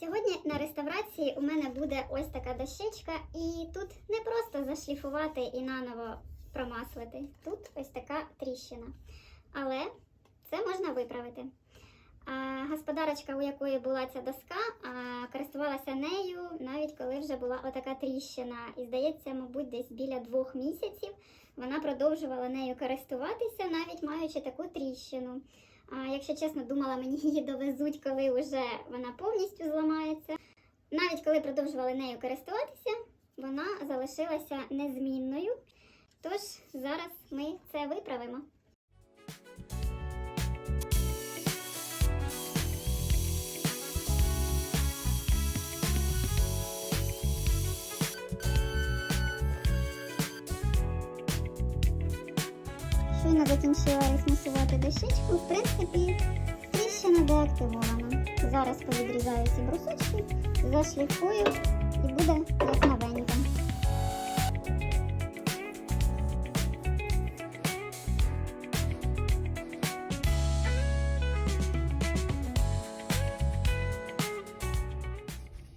Сьогодні на реставрації у мене буде ось така дощечка, і тут не просто зашліфувати і наново промаслити. Тут ось така тріщина. Але це можна виправити. А, господарочка, у якої була ця доска, користувалася нею навіть коли вже була отака тріщина. І здається, мабуть, десь біля двох місяців вона продовжувала нею користуватися, навіть маючи таку тріщину. А, якщо чесно, думала, мені її довезуть, коли вже вона повністю зламається. Навіть коли продовжували нею користуватися, вона залишилася незмінною. Тож зараз ми це виправимо. Щойно закінчила ресмусувати дощечку. В принципі, тріщина деактивована. Зараз повідрізаю ці брусочки, зашліфую